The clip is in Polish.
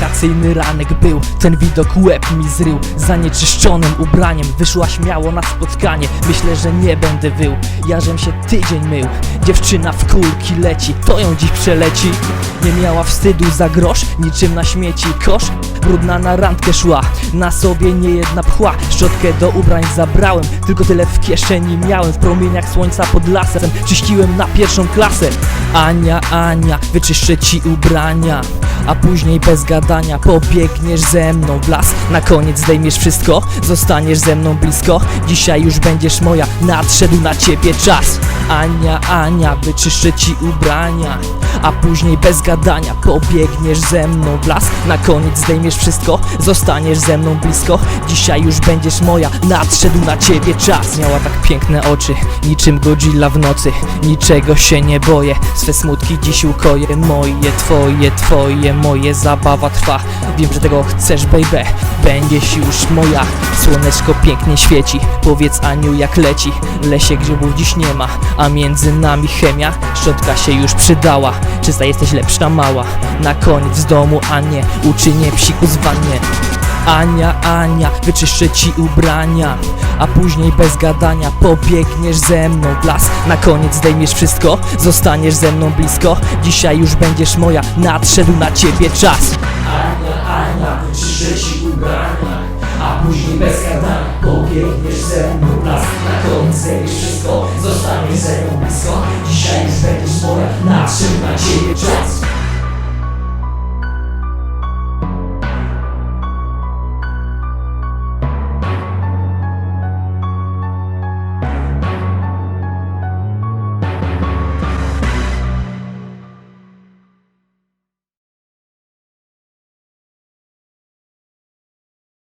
Sensacyjny ranek był, ten widok łeb mi zrył. Zanieczyszczonym ubraniem wyszła śmiało na spotkanie. Myślę, że nie będę wył, ja żem się tydzień mył. Dziewczyna w kulki leci, to ją dziś przeleci. Nie miała wstydu za grosz, niczym na śmieci kosz. Brudna na randkę szła, na sobie nie jedna pchła. Szczotkę do ubrań zabrałem, tylko tyle w kieszeni miałem. W promieniach słońca pod lasem, czyściłem na pierwszą klasę. Ania, Ania, wyczyszczę ci ubrania a później bez gadania pobiegniesz ze mną w las Na koniec zdejmiesz wszystko, zostaniesz ze mną blisko. Dzisiaj już będziesz moja, nadszedł na ciebie czas. Ania, Ania, wyczyszczę ci ubrania. A później bez gadania pobiegniesz ze mną w las Na koniec zdejmiesz wszystko, zostaniesz ze mną blisko. Dzisiaj już będziesz moja, nadszedł na ciebie czas. Miała tak piękne oczy, niczym Godzilla w nocy. Niczego się nie boję, swe smutki dziś ukoję. Moje, twoje, twoje, moje zabawa trwa. Wiem, że tego chcesz, baby, będziesz już moja. Słoneczko pięknie świeci, powiedz Aniu jak leci. Lesie grzybów dziś nie ma, a między nami chemia Szczotka się już przydała, czysta jesteś lepsza mała. Na koniec z domu, a nie uczynię psiku z wannie Ania, Ania, wyczyszczę ci ubrania A później bez gadania pobiegniesz ze mną w las. Na koniec zdejmiesz wszystko, zostaniesz ze mną blisko. Dzisiaj już będziesz moja, nadszedł na ciebie czas. Ania, Ania, wyczyszczę ci ubrania a później bez gadania pobiegniesz ze mną w las. Na koniec zdejmiesz wszystko, zostaniesz ze mną blisko. Dzisiaj już będziesz moja, nadszedł na ciebie czas.